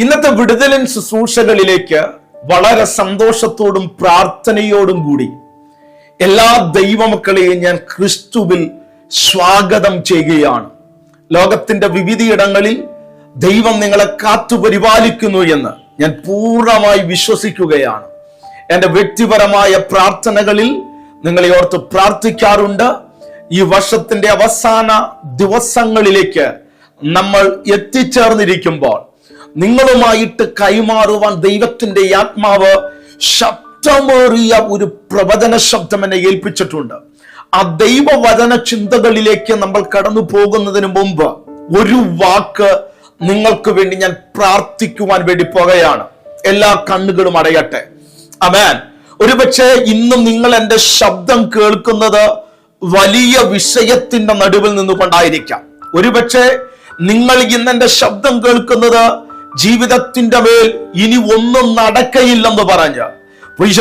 ഇന്നത്തെ വിടുതലൻ ശുശ്രൂഷകളിലേക്ക് വളരെ സന്തോഷത്തോടും പ്രാർത്ഥനയോടും കൂടി എല്ലാ ദൈവമക്കളെയും ഞാൻ ക്രിസ്തുവിൽ സ്വാഗതം ചെയ്യുകയാണ്. ലോകത്തിന്റെ വിവിധയിടങ്ങളിൽ ദൈവം നിങ്ങളെ കാത്തു പരിപാലിക്കുന്നു എന്ന് ഞാൻ പൂർണമായി വിശ്വസിക്കുകയാണ്. എന്റെ വ്യക്തിപരമായ പ്രാർത്ഥനകളിൽ നിങ്ങളെ ഓർത്ത് പ്രാർത്ഥിക്കാറുണ്ട്. ഈ വർഷത്തിന്റെ അവസാന ദിവസങ്ങളിലേക്ക് നമ്മൾ എത്തിച്ചേർന്നിരിക്കുമ്പോൾ നിങ്ങളുമായിട്ട് കൈമാറുവാൻ ദൈവത്തിന്റെ ആത്മാവ് ശബ്ദമേറിയ ഒരു പ്രവചന ശബ്ദം എന്നെ ഏൽപ്പിച്ചിട്ടുണ്ട്. ആ ദൈവവചന ചിന്തകളിലേക്ക് നമ്മൾ കടന്നു പോകുന്നതിന് മുമ്പ് ഒരു വാക്ക് നിങ്ങൾക്ക് വേണ്ടി ഞാൻ പ്രാർത്ഥിക്കുവാൻ വേണ്ടി പോകുകയാണ് എല്ലാ കണ്ണുകളും അടയട്ടെ. അമേൻ ഒരുപക്ഷെ ഇന്നും നിങ്ങൾ എന്റെ ശബ്ദം കേൾക്കുന്നത് വലിയ വിഷയത്തിന്റെ നടുവിൽ നിന്നുകൊണ്ടായിരിക്കാം. ഒരുപക്ഷെ നിങ്ങൾ ഇന്ന് എന്റെ ശബ്ദം കേൾക്കുന്നത് ജീവിതത്തിന്റെ മേൽ ഇനി ഒന്നും നടക്കയില്ലെന്ന് പറഞ്ഞ്.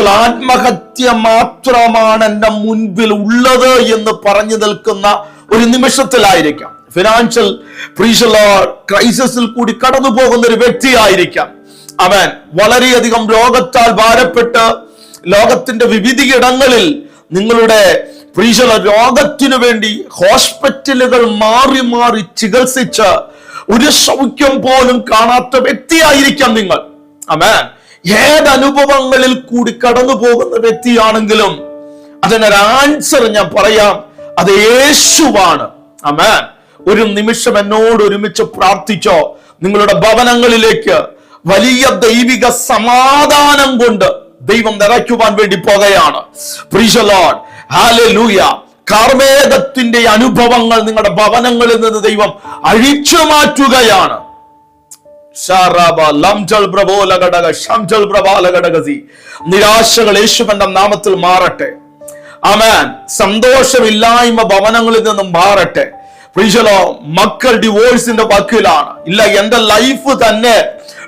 ആത്മഹത്യ മാത്രമാണ് എന്റെ മുൻപിൽ ഉള്ളത് എന്ന് പറഞ്ഞു നിൽക്കുന്ന ഒരു നിമിഷത്തിലായിരിക്കാം. ഫിനാൻഷ്യൽ പ്രീഷൽ ക്രൈസിസിൽ കൂടി കടന്നു പോകുന്ന ഒരു വ്യക്തിയായിരിക്കാം. അവൻ വളരെയധികം രോഗത്താൽ ഭാരപ്പെട്ട് ലോകത്തിന്റെ വിവിധ ഇടങ്ങളിൽ നിങ്ങളുടെ പ്രീശല രോഗത്തിനു വേണ്ടി ഹോസ്പിറ്റലുകൾ മാറി മാറി ചികിത്സിച്ച ഒരു സൗഖ്യം പോലും കാണാത്ത വ്യക്തിയായിരിക്കാം നിങ്ങൾ. അമേൻ ഏതനുഭവങ്ങളിൽ കൂടി കടന്നു പോകുന്ന വ്യക്തിയാണെങ്കിലും അതിനൊരു ആൻസർ ഞാൻ പറയാം. അത് യേശുവാണ്. അമേൻ ഒരു നിമിഷം എന്നോട് ഒരുമിച്ച് പ്രാർത്ഥിച്ചോ. നിങ്ങളുടെ ഭവനങ്ങളിലേക്ക് വലിയ ദൈവിക സമാധാനം കൊണ്ട് ദൈവം നിറയ്ക്കുവാൻ വേണ്ടി പോകുകയാണ്. കാർമേഘത്തിന്റെ അനുഭവങ്ങൾ നിങ്ങളുടെ ഭവനങ്ങളിൽ നിന്ന് ദൈവം അഴിച്ചു മാറ്റുകയാണ്. നിരാശകൾ യേശുവന്റെ നാമത്തിൽ മാറട്ടെ. അമേൻ സന്തോഷമില്ലായ്മ ഭവനങ്ങളിൽ നിന്നും മാറട്ടെ. പ്രീശലോ മക്കൾ ഡിവോഴ്സിന്റെ വക്കിലാണ്. ഇല്ല എന്റെ ലൈഫ് തന്നെ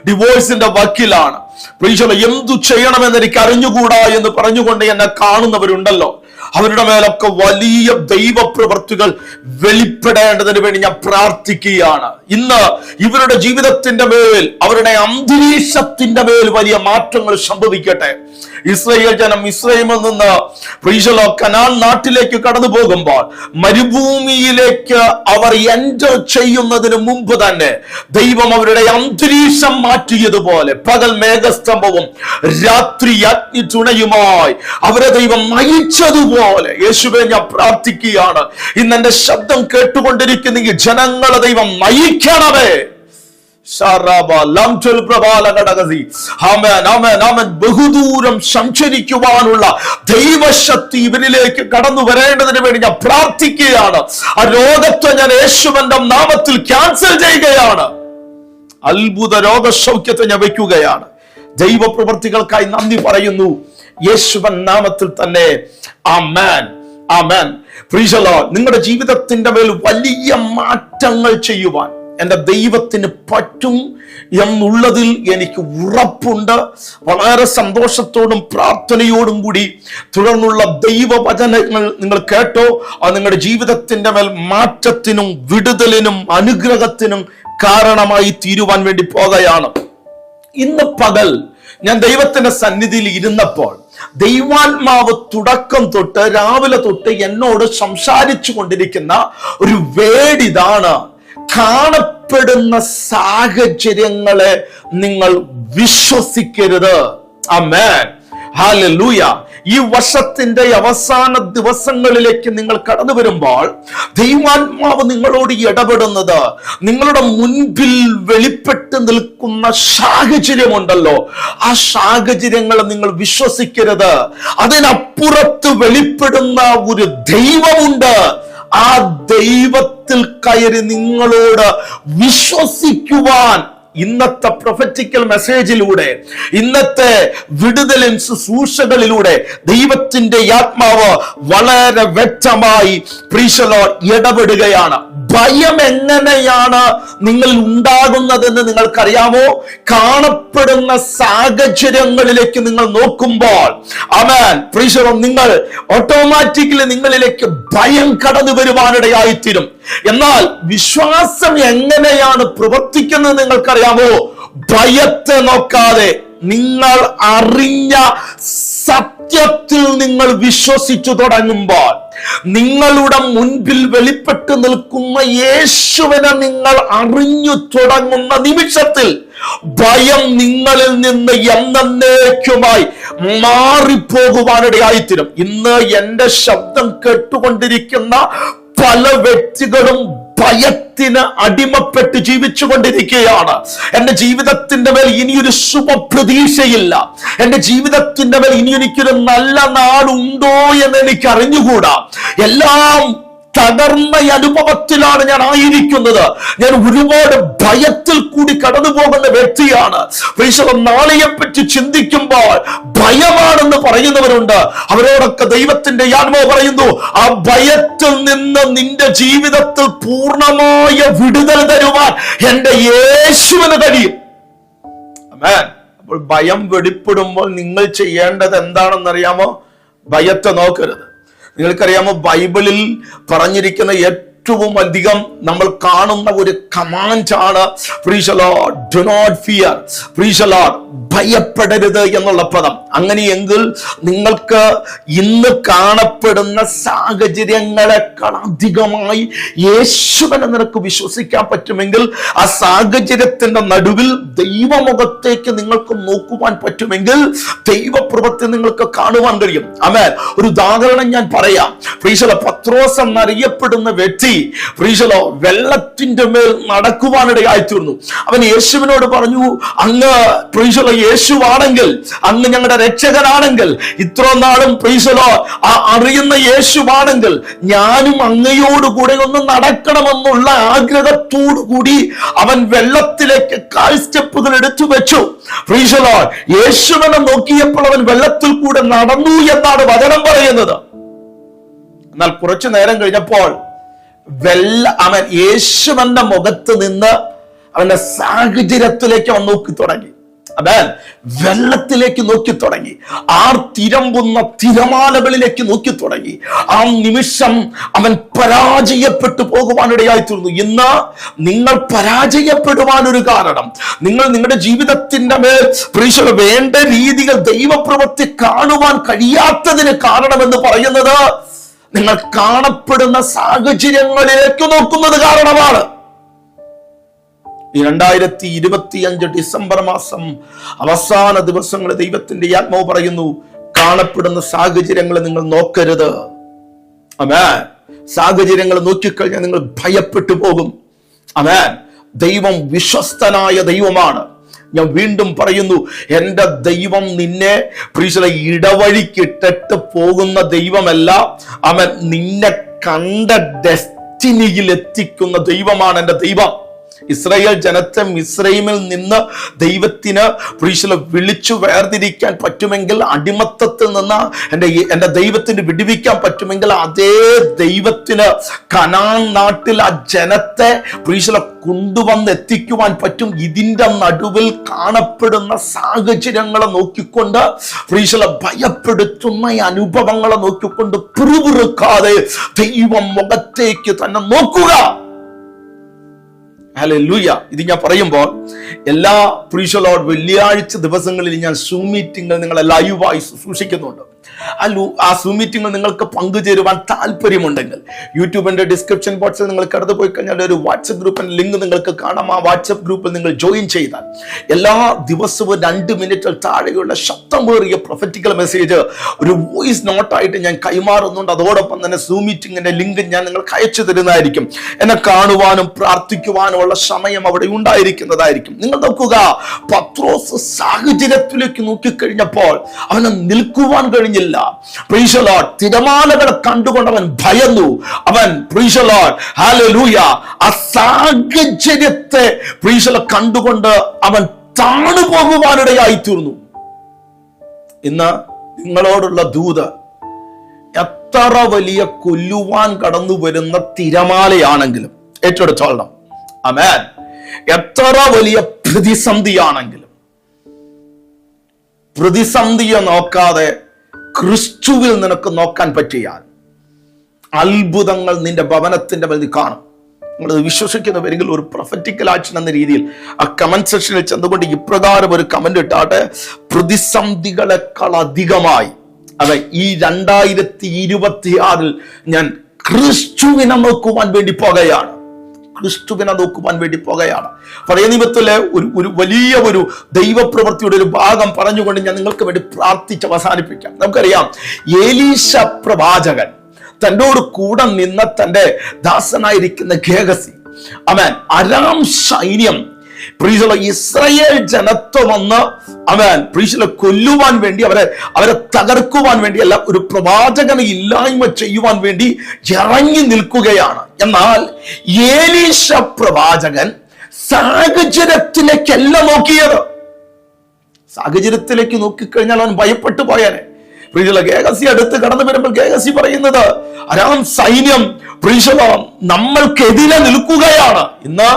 ഡിവോഴ്സിന്റെ വക്കിലാണ്. പ്രീശലോ എന്തു ചെയ്യണമെന്ന് എനിക്ക് അറിഞ്ഞുകൂടാ എന്ന് പറഞ്ഞുകൊണ്ട് എന്നെ കാണുന്നവരുണ്ടല്ലോ. അവരുടെ മേലൊക്കെ വലിയ ദൈവപ്രവർത്തികൾ വെളിപ്പെടേണ്ടതിന് വേണ്ടി ഞാൻ പ്രാർത്ഥിക്കുകയാണ്. ഇന്ന് ഇവരുടെ ജീവിതത്തിന്റെ മേൽ അവരുടെ അന്തരീക്ഷത്തിന്റെ മേൽ വലിയ മാറ്റങ്ങൾ സംഭവിക്കട്ടെ. ഇസ്രയേൽ ജനം ഇസ്രൈമിൽ നിന്ന് പ്രീശലോ കനാൻ നാട്ടിലേക്ക് കടന്നു പോകുമ്പോൾ മരുഭൂമിയിലേക്ക് അവർ എന്റർ ചെയ്യുന്നതിന് മുമ്പ് തന്നെ ദൈവം അവരുടെ അന്തരീക്ഷം മാറ്റിയതുപോലെ പകൽ മേഘസ്തംഭവും രാത്രി അഗ്നി തുണയുമായി അവരെ ദൈവം നയിച്ചതുപോലെ യേശുവെ ഞാൻ പ്രാർത്ഥിക്കുകയാണ്. ഇന്ന് എന്റെ ശബ്ദം കേട്ടുകൊണ്ടിരിക്കുന്ന ജനങ്ങളെ ദൈവം നയിക്കണമേ. ബഹുദൂരം സഞ്ചരിക്കുവാനുള്ള ദൈവശക്തി ഇവരിലേക്ക് കടന്നു വരേണ്ടതിന് വേണ്ടി ഞാൻ പ്രാർത്ഥിക്കുകയാണ്. ആ രോഗത്തെ ഞാൻ യേശുവന്റെ നാമത്തിൽ ക്യാൻസൽ ചെയ്യുകയാണ്. അത്ഭുത രോഗസൗഖ്യത്തെ ഞാൻ വയ്ക്കുകയാണ്. ദൈവപ്രവർത്തികൾക്കായി നന്ദി പറയുന്നു. യേശുവൻ നാമത്തിൽ തന്നെ ആ മാൻ ആ മാൻ നിങ്ങളുടെ ജീവിതത്തിന്റെ മേൽ വലിയ മാറ്റങ്ങൾ ചെയ്യുവാൻ എന്റെ ദൈവത്തിന് പറ്റും എന്നുള്ളതിൽ എനിക്ക് ഉറപ്പുണ്ട്. വളരെ സന്തോഷത്തോടും പ്രാർത്ഥനയോടും കൂടി തുടർന്നുള്ള ദൈവവചനങ്ങൾ നിങ്ങൾ കേട്ടോ. അത് നിങ്ങളുടെ ജീവിതത്തിന്റെ മേൽ മാറ്റത്തിനും വിടുതലിനും അനുഗ്രഹത്തിനും കാരണമായി തീരുവാൻ വേണ്ടി പോകുകയാണ്. ഇന്ന് പകൽ ഞാൻ ദൈവത്തിന്റെ സന്നിധിയിൽ ഇരുന്നപ്പോൾ ദൈവാത്മാവ് തുടക്കം തൊട്ട് രാവിലെ തൊട്ട് എന്നോട് സംസാരിച്ചു കൊണ്ടിരിക്കുന്ന ഒരു വേടിതാണ്. കാണപ്പെടുന്ന സാഹചര്യങ്ങളെ നിങ്ങൾ വിശ്വസിക്കരുത്. അമേൻ ഹാലൂയ ഈ വർഷത്തിന്റെ അവസാന ദിവസങ്ങളിലേക്ക് നിങ്ങൾ കടന്നു വരുമ്പോൾ ദൈവാത്മാവ് നിങ്ങളോട് ഇടപെടുന്നത് നിങ്ങളുടെ മുൻപിൽ വെളിപ്പെട്ട് നിൽക്കുന്ന സാഹചര്യമുണ്ടല്ലോ. ആ സാഹചര്യങ്ങൾ നിങ്ങൾ വിശ്വസിക്കരുത്. അതിനപ്പുറത്ത് വെളിപ്പെടുന്ന ഒരു ദൈവമുണ്ട്. ആ ദൈവത്തിൽ കയറി നിങ്ങളോട് വിശ്വസിക്കുവാൻ ഇന്നത്തെ പ്രൊഫറ്റിക്കൽ മെസ്സേജിലൂടെ ഇന്നത്തെ വിടുതൽ ശുശ്രൂഷകളിലൂടെ ദൈവത്തിന്റെ ആത്മാവ് വളരെ വ്യക്തമായി പ്രീശലോ ഇടപെടുകയാണ്. ഭയം എങ്ങനെയാണ് നിങ്ങൾ ഉണ്ടാകുന്നതെന്ന് നിങ്ങൾക്കറിയാമോ? കാണപ്പെടുന്ന സാഹചര്യങ്ങളിലേക്ക് നിങ്ങൾ നോക്കുമ്പോൾ അവൻ പ്രീശലോ നിങ്ങൾ ഓട്ടോമാറ്റിക്കലി നിങ്ങളിലേക്ക് ഭയം കടന്നു വരുവാനിടയായിത്തീരും. എന്നാൽ വിശ്വാസം എങ്ങനെയാണ് പ്രവർത്തിക്കുന്നത് നിങ്ങൾക്കറിയാമോ? ഭയത്തെ നോക്കാതെ നിങ്ങൾ അറിഞ്ഞ സത്യത്തിൽ നിങ്ങൾ വിശ്വസിച്ചു തുടങ്ങുമ്പോൾ നിങ്ങളുടെ മുൻപിൽ വെളിപ്പെട്ട് നിൽക്കുന്ന യേശുവിനെ നിങ്ങൾ അറിഞ്ഞു തുടങ്ങുന്ന നിമിഷത്തിൽ ഭയം നിങ്ങളിൽ നിന്ന് എന്നേക്കുമായി മാറിപ്പോകുവാനിടയായിത്തീരും. ഇന്ന് എന്റെ ശബ്ദം കേട്ടുകൊണ്ടിരിക്കുന്ന പല വ്യക്തികളും ഭയത്തിന് അടിമപ്പെട്ട് ജീവിച്ചു കൊണ്ടിരിക്കുകയാണ് എന്റെ ജീവിതത്തിന്റെ മേൽ ഇനിയൊരു ശുഭപ്രതീക്ഷയില്ല. എന്റെ ജീവിതത്തിന്റെ മേൽ ഇനി എനിക്കൊരു നല്ല നാളുണ്ടോ എന്ന് എനിക്ക് അറിഞ്ഞുകൂടാ എല്ലാം തകർന്ന അനുഭവത്തിലാണ് ഞാൻ ആയിരിക്കുന്നത്. ഞാൻ ഒരുപാട് ഭയത്തിൽ കൂടി കടന്നു പോകുന്ന വ്യക്തിയാണ്. പ്രീശവം നാളെയെ പറ്റി ചിന്തിക്കുമ്പോൾ ഭയമാണെന്ന് പറയുന്നവരുണ്ട്. അവരോടൊക്കെ ദൈവത്തിന്റെ ആത്മാവ് പറയുന്നു ആ ഭയത്തിൽ നിന്ന് നിന്റെ ജീവിതത്തിൽ പൂർണമായ വിടുതൽ തരുവാൻ എന്റെ യേശുവിന് കഴിയും. അപ്പോൾ ഭയം വെളിപ്പെടുമ്പോൾ നിങ്ങൾ ചെയ്യേണ്ടത് എന്താണെന്നറിയാമോ? ഭയത്തെ നോക്കരുത്. നിങ്ങൾക്കറിയാമോ? ബൈബിളിൽ പറഞ്ഞിരിക്കുന്ന ഏറ്റവും അധികം നമ്മൾ കാണുന്ന ഒരു കമാൻഡാണ്. ഡു നോട്ട് ഫിയർ ഭയപ്പെടരുത് എന്നുള്ള പദം. അങ്ങനെയെങ്കിൽ നിങ്ങൾക്ക് ഇന്ന് കാണപ്പെടുന്ന സാഹചര്യങ്ങളെക്കാൾ അധികമായി യേശുവിനെ നിനക്ക് വിശ്വസിക്കാൻ പറ്റുമെങ്കിൽ ആ സാഹചര്യത്തിന്റെ നടുവിൽ ദൈവമുഖത്തേക്ക് നിങ്ങൾക്ക് നോക്കുവാൻ പറ്റുമെങ്കിൽ ദൈവപ്രവൃത്തി നിങ്ങൾക്ക് കാണുവാൻ കഴിയും. അമേ ഒരു ഉദാഹരണം ഞാൻ പറയാം. പ്രീശല പത്രോസ് എന്നറിയപ്പെടുന്ന വ്യക്തി പ്രീശലോ വെള്ളത്തിന്റെ മേൽ നടക്കുവാനിടയായി തീർന്നു അവൻ യേശുവിനോട് പറഞ്ഞു അങ്ങ് പ്രീശലോ യേശുവാണെങ്കിൽ അങ്ങ് ഞങ്ങളുടെ രക്ഷകനാണെങ്കിൽ ഇത്ര നാളും പ്രീശലോ ആ അറിയുന്ന യേശുവാണെങ്കിൽ ഞാനും അങ്ങയോടുകൂടെ ഒന്ന് നടക്കണമെന്നുള്ള ആഗ്രഹത്തോടു കൂടി അവൻ വെള്ളത്തിലേക്ക് കാൽ സ്റ്റെപ്പുകൾ എടുത്തു വെച്ചു. പ്രീശലോ യേശുവനെ നോക്കിയപ്പോൾ അവൻ വെള്ളത്തിൽ കൂടെ നടന്നു എന്നാണ് വചനം പറയുന്നത്. എന്നാൽ കുറച്ചു നേരം കഴിഞ്ഞപ്പോൾ വെള്ള അവൻ യേശുവന്റെ മുഖത്ത് നിന്ന് അവന്റെ സാഹചര്യത്തിലേക്ക് അവൻ നോക്കി തുടങ്ങി. അവൻ വെള്ളത്തിലേക്ക് നോക്കി തുടങ്ങി. ആർ തിരമ്പുന്ന തിരമാലകളിലേക്ക് നോക്കി തുടങ്ങി. ആ നിമിഷം അവൻ പരാജയപ്പെട്ടു പോകുവാനിടയായി തീർന്നു ഇന്ന് നിങ്ങൾ പരാജയപ്പെടുവാൻ ഒരു കാരണം. നിങ്ങൾ നിങ്ങളുടെ ജീവിതത്തിന്റെ മേൽ പ്രീക്ഷകൾ വേണ്ട രീതികൾ ദൈവപ്രവൃത്തി കാണുവാൻ കഴിയാത്തതിന് കാരണമെന്ന് പറയുന്നത് നിങ്ങൾ കാണപ്പെടുന്ന സാഹചര്യങ്ങളിലേക്ക് നോക്കുന്നത് കാരണമാണ്. രണ്ടായിരത്തി ഇരുപത്തി അഞ്ച് ഡിസംബർ മാസം അവസാന ദിവസങ്ങൾ ദൈവത്തിന്റെ ആത്മാവ് പറയുന്നു കാണപ്പെടുന്ന സാഹചര്യങ്ങൾ നിങ്ങൾ നോക്കരുത്. അമേ സാഹചര്യങ്ങൾ നോക്കിക്കഴിഞ്ഞാൽ നിങ്ങൾ ഭയപ്പെട്ടു പോകും. അമേ ദൈവം വിശ്വസ്തനായ ദൈവമാണ്. ഞാൻ വീണ്ടും പറയുന്നു എന്റെ ദൈവം നിന്നെ പ്രീശ്വര ഇടവഴിക്കിട്ടിട്ട് പോകുന്ന ദൈവമല്ല അവൻ നിന്നെ കണ്ട ഡെസ്റ്റിനിയിൽ എത്തിക്കുന്ന ദൈവമാണ് എന്റെ ദൈവം. ഇസ്രായേൽ ജനത്തെ മിസ്രൈമിൽ നിന്ന് ദൈവത്തിന് പുരുഷനെ വിളിച്ചു വേർതിരിക്കാൻ പറ്റുമെങ്കിൽ അടിമത്തത്തിൽ നിന്ന് എന്റെ എന്റെ ദൈവത്തിന് വിടുവിക്കാൻ പറ്റുമെങ്കിൽ അതേ ദൈവത്തിന് കനാൻ നാട്ടിൽ ആ ജനത്തെ പുരുഷനെ കൊണ്ടുവന്ന് എത്തിക്കുവാൻ പറ്റും. ഇതിന്റെ നടുവിൽ കാണപ്പെടുന്ന സാഹചര്യങ്ങളെ നോക്കിക്കൊണ്ട് പ്രീശല ഭയപ്പെടുത്തുന്ന അനുഭവങ്ങളെ നോക്കിക്കൊണ്ട് പിറുപിറുക്കാതെ ദൈവം മുഖത്തേക്ക് തന്നെ നോക്കുക. ഹല്ലേലൂയ ഇത് ഞാൻ പറയുമ്പോൾ എല്ലാ പ്രീശലോഡ് വെള്ളിയാഴ്ച ദിവസങ്ങളിൽ ഞാൻ സൂം മീറ്റിംഗുകൾ നിങ്ങളെ ലൈവായി സൂക്ഷിക്കുന്നുണ്ട്. ആ ആ മീറ്റിംഗിൽ നിങ്ങൾക്ക് പങ്കുചേരുവാൻ താല്പര്യമുണ്ടെങ്കിൽ യൂട്യൂബിന്റെ ഡിസ്ക്രിപ്ഷൻ ബോക്സിൽ നിങ്ങൾ കടന്നു പോയി കഴിഞ്ഞാൽ ഒരു വാട്സപ്പ് ഗ്രൂപ്പിന്റെ ലിങ്ക് നിങ്ങൾക്ക് കാണാം. ആ വാട്സപ്പ് ഗ്രൂപ്പിൽ നിങ്ങൾ ജോയിൻ ചെയ്താൽ എല്ലാ ദിവസവും രണ്ട് മിനിറ്റിൽ താഴെയുള്ള ശബ്ദമേറിയ പ്രൊഫറ്റിക്കൽ മെസ്സേജ് ഒരു വോയിസ് നോട്ടായിട്ട് ഞാൻ കൈമാറുന്നുണ്ട്. അതോടൊപ്പം തന്നെ സൂ മീറ്റിംഗിന്റെ ലിങ്ക് ഞാൻ നിങ്ങൾക്ക് അയച്ചു തരുന്നതായിരിക്കും. എന്നെ കാണുവാനും പ്രാർത്ഥിക്കുവാനുമുള്ള സമയം അവിടെ ഉണ്ടായിരിക്കുന്നതായിരിക്കും. നിങ്ങൾ നോക്കുക പത്രോസ് സാഹചര്യത്തിലേക്ക് നോക്കിക്കഴിഞ്ഞപ്പോൾ അവന് നിൽക്കുവാൻ കഴിഞ്ഞില്ല. പ്രീശലോട്ട് തിരമാലകളെ കണ്ടുകൊണ്ട് അവൻ ഭയന്നു. അവൻ പ്രീശലോട്ട് ഹാലൂയ ആ സാഹചര്യത്തെ പ്രീശല കണ്ടുകൊണ്ട് അവൻ താണു പോകുവാനിടയായി തീർന്നു ഇന്ന് നിങ്ങളോടുള്ള ദൂത് എത്ര വലിയ കൊല്ലുവാൻ കടന്നു വരുന്ന തിരമാലയാണെങ്കിലും ഏറ്റെടുത്തോളണം. അമേൻ എത്ര വലിയ പ്രതിസന്ധിയാണെങ്കിലും പ്രതിസന്ധിയെ നോക്കാതെ ക്രിസ്തുവിൽ നിനക്ക് നോക്കാൻ പറ്റിയാൽ അത്ഭുതങ്ങൾ നിന്റെ ഭവനത്തിന്റെ നീ കാണും. നിങ്ങളത് വിശ്വസിക്കുന്നവരെങ്കിൽ ഒരു പ്രൊഫറ്റിക്കൽ ആക്ഷൻ എന്ന രീതിയിൽ ആ കമന്റ് സെക്ഷനിൽ ചെന്നുകൊണ്ട് ഇപ്രകാരം ഒരു കമന്റ് ഇട്ടാട്ടെ പ്രതിസന്ധികളെക്കാൾ അധികമായി. അതെ ഈ രണ്ടായിരത്തി ഇരുപത്തിയാറിൽ ഞാൻ ക്രിസ്തുവിനെ നോക്കുവാൻ വേണ്ടി പോകുകയാണ് ക്രിസ്തുവിനെ നോക്കുവാൻ വേണ്ടി പോകുകയാണ്. പഴയ നിയമത്തിലെ ഒരു ഒരു വലിയ ഒരു ദൈവപ്രവൃത്തിയുടെ ഒരു ഭാഗം പറഞ്ഞുകൊണ്ട് ഞാൻ നിങ്ങൾക്ക് വേണ്ടി പ്രാർത്ഥിച്ച് അവസാനിപ്പിക്കാം. നമുക്കറിയാം ഏലീശ പ്രവാചകൻ തന്നോട് കൂടെ നിന്ന തന്റെ ദാസനായിരിക്കുന്ന ഗേഹസി. അവൻ അരാം സൈന്യം പ്രീശല ഇസ്രയേൽ ജനത്വം വന്ന് അവൻ പ്രീശല കൊല്ലുവാൻ വേണ്ടി അവരെ അവരെ തകർക്കുവാൻ വേണ്ടി അല്ല ഒരു പ്രവാചകനെ ഇല്ലായ്മ ചെയ്യുവാൻ വേണ്ടി ഇറങ്ങി നിൽക്കുകയാണ്. എന്നാൽ ഏലീശ പ്രവാചകൻ സാഹചര്യത്തിലേക്കല്ല നോക്കിയത്. സാഹചര്യത്തിലേക്ക് നോക്കിക്കഴിഞ്ഞാൽ അവൻ ഭയപ്പെട്ടു പോയാനെ. പ്രീതിയുള്ള ഗേഹസി അടുത്ത് കടന്നു വരുമ്പോൾ ഗേഹസി പറയുന്നത് അരാം സൈന്യം പ്രീശല നമ്മൾക്കെതിരെ നിൽക്കുകയാണ്. ഇന്ന്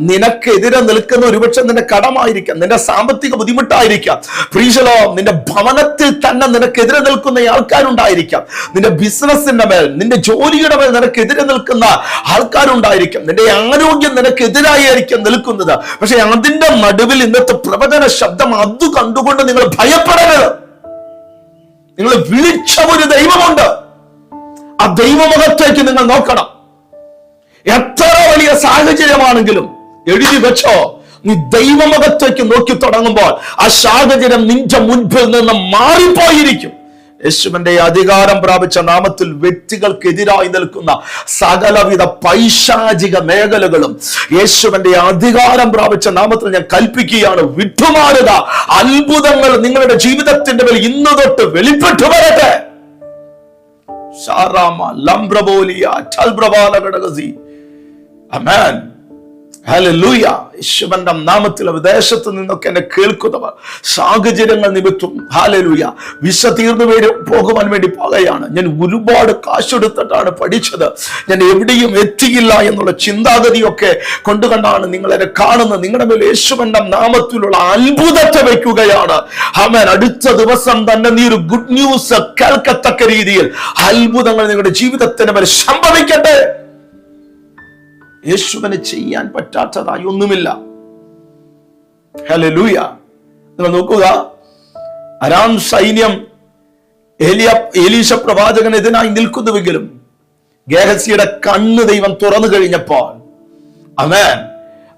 നിനക്കെതിരെ നിൽക്കുന്ന ഒരുപക്ഷെ നിന്റെ കടമായിരിക്കാം നിന്റെ സാമ്പത്തിക ബുദ്ധിമുട്ടായിരിക്കാം. പ്രീശലോ നിന്റെ ഭവനത്തിൽ തന്നെ നിനക്കെതിരെ നിൽക്കുന്ന ആൾക്കാരുണ്ടായിരിക്കാം. നിന്റെ ബിസിനസിന്റെ മേൽ നിന്റെ ജോലിയുടെ മേൽ നിനക്കെതിരെ നിൽക്കുന്ന ആൾക്കാരുണ്ടായിരിക്കാം. നിന്റെ ആരോഗ്യം നിനക്കെതിരായിരിക്കും നിൽക്കുന്നത്. പക്ഷെ അതിന്റെ നടുവിൽ ഇന്നത്തെ പ്രവചന ശബ്ദം അത് കണ്ടുകൊണ്ട് നിങ്ങൾ ഭയപ്പെടരുത്. നിങ്ങൾ വിളിച്ച ഒരു ദൈവമുണ്ട്. ആ ദൈവമുഖത്തേക്ക് നിങ്ങൾ നോക്കണം. എത്ര വലിയ സാഹചര്യമാണെങ്കിലും എഴുതി വെച്ചോ. നീ ദൈവമുഖത്തേക്ക് നോക്കി തുടങ്ങുമ്പോൾ ആ സാഹചര്യം നിന്റെ മുൻപിൽ നിന്ന് മാറിപ്പോയിരിക്കും. യേശുവിന്റെ അധികാരം പ്രാപിച്ച നാമത്തിൽ വ്യക്തികൾക്കെതിരായി നിൽക്കുന്ന സകലവിധ പൈശാചിക മേഖലകളും യേശുവിന്റെ അധികാരം പ്രാപിച്ച നാമത്തിൽ ഞാൻ കൽപ്പിക്കുകയാണ്. വിട്ടുമാറുക. അത്ഭുതങ്ങൾ നിങ്ങളുടെ ജീവിതത്തിന്റെ മേൽ ഇന്ന് തൊട്ട് വെളിപ്പെട്ടു വരട്ടെ. Sarama, Lambrabolia, Chalbravala Gadagazi. Amen. ഹല്ലേലൂയ. യേശുവന്റെ നാമത്തിൽ വിദേശത്ത് നിന്നൊക്കെ എന്നെ കേൾക്കുന്നവർ സാഹചര്യങ്ങൾ നിമിത്തം. ഹാലലൂയ വിശ തീർന്നു വരും പോകുവാൻ വേണ്ടി പോകുകയാണ് ഞാൻ ഒരുപാട് കാശെടുത്തിട്ടാണ് പഠിച്ചത്. ഞാൻ എവിടെയും എത്തിയില്ല എന്നുള്ള ചിന്താഗതിയൊക്കെ കൊണ്ടുകണ്ടാണ് നിങ്ങൾ കാണുന്നത്. നിങ്ങളുടെ മേൽ യേശുവന്റെ നാമത്തിലുള്ള അത്ഭുതത്തെ വെക്കുകയാണ് ആമേൻ. അടുത്ത ദിവസം തന്നെ നീ ഒരു ഗുഡ് ന്യൂസ് കേൾക്കത്തക്ക രീതിയിൽ അത്ഭുതങ്ങൾ നിങ്ങളുടെ ജീവിതത്തിന് മേൽ സംഭവിക്കട്ടെ. യേശുവിന് ചെയ്യാൻ പറ്റാത്തതായി ഒന്നുമില്ല. ഹല്ലേലൂയ നിങ്ങൾ നോക്കുക അരാം സൈന്യം ഏലിയ ഏലീശ പ്രവാചകനെതിനായി നിൽക്കുന്നുവെങ്കിലും ഗേഹസിയുടെ കണ്ണ് ദൈവം തുറന്നു കഴിഞ്ഞപ്പോൾ അവൻ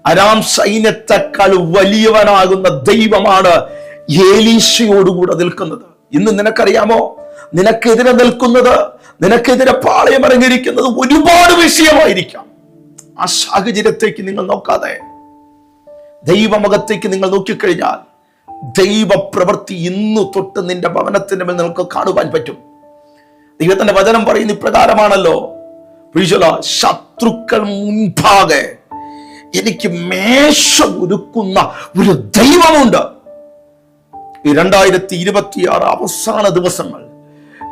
അരാം സൈന്യത്തെക്കാൾ വലിയവനാകുന്ന ദൈവമാണ് ഏലീശയോടുകൂടെ നിൽക്കുന്നത്. ഇന്ന് നിനക്കറിയാമോ? നിനക്കെതിരെ നിൽക്കുന്നത് നിനക്കെതിരെ പാളയം അറിഞ്ഞിരിക്കുന്നത് ഒരുപാട് വിഷയമായിരിക്കാം. ആ സാഹചര്യത്തേക്ക് നിങ്ങൾ നോക്കാതെ ദൈവമുഖത്തേക്ക് നിങ്ങൾ നോക്കിക്കഴിഞ്ഞാൽ ദൈവ പ്രവൃത്തി ഇന്നു തൊട്ട് നിന്റെ ഭവനത്തിന്റെ മേൽ നിങ്ങൾക്ക് കാണുവാൻ പറ്റും. ദൈവത്തിന്റെ വചനം പറയുന്ന ഇപ്രകാരമാണല്ലോ. ശത്രുക്കൾ മുൻപാകെ എനിക്ക് മേശ ഒരുക്കുന്ന ഒരു ദൈവമുണ്ട്. ഈ രണ്ടായിരത്തി ഇരുപത്തിയാറ് അവസാന ദിവസങ്ങൾ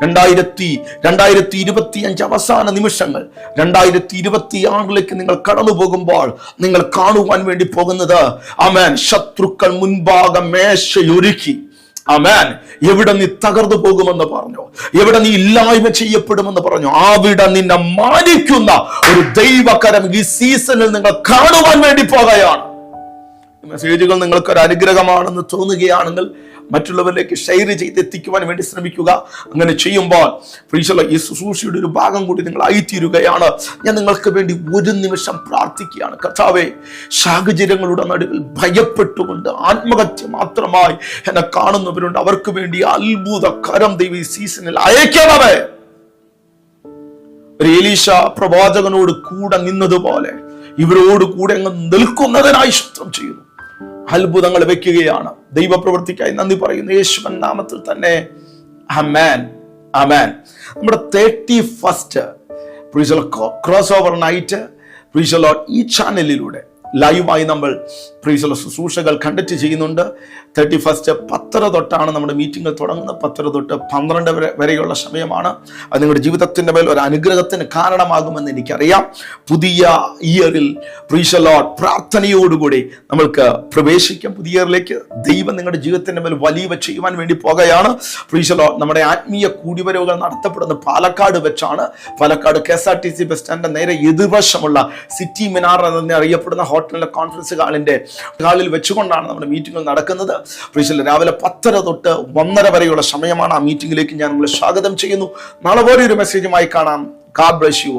രണ്ടായിരത്തി രണ്ടായിരത്തി ഇരുപത്തി അഞ്ച് അവസാന നിമിഷങ്ങൾ. രണ്ടായിരത്തി ഇരുപത്തി ആറിലേക്ക് നിങ്ങൾ കടന്നു പോകുമ്പോൾ നിങ്ങൾ കാണുവാൻ വേണ്ടി പോകുന്നത് അമേൻ ശത്രുക്കൾ മുൻഭാഗം മേശയൊരുക്കി. അമേൻ എവിടെ നീ തകർന്നു പോകുമെന്ന് പറഞ്ഞു. എവിടെ നീ ഇല്ലായ്മ ചെയ്യപ്പെടുമെന്ന് പറഞ്ഞു. അവിടെ നിന്നെ മാനിക്കുന്ന ഒരു ദൈവകരം ഈ സീസണിൽ നിങ്ങൾ കാണുവാൻ വേണ്ടി പോകുകയാണ്. മെസ്സേജുകൾ നിങ്ങൾക്ക് ഒരു അനുഗ്രഹമാണെന്ന് തോന്നുകയാണെങ്കിൽ മറ്റുള്ളവരിലേക്ക് ഷെയർ ചെയ്ത് എത്തിക്കുവാൻ വേണ്ടി ശ്രമിക്കുക. അങ്ങനെ ചെയ്യുമ്പോൾ പ്രീശല ഈ ശുശ്രൂഷയുടെ ഒരു ഭാഗം കൂടി നിങ്ങൾ ആയിത്തീരുകയാണ്. ഞാൻ നിങ്ങൾക്ക് വേണ്ടി ഒരു നിമിഷം പ്രാർത്ഥിക്കുകയാണ്. കർത്താവെ സാഹചര്യങ്ങളുടെ നടുവിൽ ഭയപ്പെട്ടുകൊണ്ട് ആത്മഹത്യ മാത്രമായി എന്നെ കാണുന്നവരുണ്ട്. അവർക്ക് വേണ്ടി അത്ഭുത കരം ദൈവി സീസണിൽ അയക്കണമേ എലീശ പ്രവാചകനോട് കൂടെ നിന്നതുപോലെ ഇവരോട് കൂടെ അങ്ങ് നിൽക്കുന്നതിനായി ശുദ്ധം ചെയ്യുന്നു. അത്ഭുതങ്ങൾ വെക്കുകയാണ്. ദൈവപ്രവൃത്തിക്കായി നന്ദി പറയുന്നു. യേശുവൻ നാമത്തിൽ തന്നെ. അമാൻ അമാൻ നമ്മുടെ thirty first cross over night ഈ ചാനലിലൂടെ ലൈവായി നമ്മൾ പ്രീസുള്ള ശുശ്രൂഷകൾ കണ്ടക്ട് ചെയ്യുന്നുണ്ട്. തേർട്ടി ഫസ്റ്റ് പത്തര തൊട്ടാണ് നമ്മുടെ മീറ്റിംഗ് തുടങ്ങുന്നത്. പത്തര തൊട്ട് പന്ത്രണ്ട് വരെ വരെയുള്ള സമയമാണ്. അത് നിങ്ങളുടെ ജീവിതത്തിന്റെ മേൽ ഒരു അനുഗ്രഹത്തിന് കാരണമാകുമെന്ന് എനിക്കറിയാം. പുതിയ ഇയറിൽ പ്രീശലോട്ട് പ്രാർത്ഥനയോടുകൂടി നമ്മൾക്ക് പ്രവേശിക്കാം. പുതിയ ഇയറിലേക്ക് ദൈവം നിങ്ങളുടെ ജീവിതത്തിന്റെ മേൽ വലിയ ചെയ്യുവാൻ വേണ്ടി പോകുകയാണ്. പ്രീശലോട്ട് നമ്മുടെ ആത്മീയ കൂടിവരവുകൾ നടത്തപ്പെടുന്ന പാലക്കാട് വെച്ചാണ്. Palakkad K S R T C bus സ്റ്റാൻഡിന്റെ നേരെ എതിർവശമുള്ള സിറ്റി മിനാർ എന്ന് അറിയപ്പെടുന്ന ഹോട്ടലിലെ കോൺഫറൻസ് ഹാളിന്റെ ഹാളിൽ വെച്ചുകൊണ്ടാണ് നമ്മുടെ മീറ്റിംഗ് നടക്കുന്നത്. പ്രീശല രാവിലെ പത്തര തൊട്ട് ഒന്നര വരെയുള്ള സമയമാണ് ആ മീറ്റിംഗിലേക്ക് ഞാൻ നിങ്ങളെ സ്വാഗതം ചെയ്യുന്നു. നാളെ പോലെ ഒരു മെസ്സേജുമായി കാണാം. കാ യു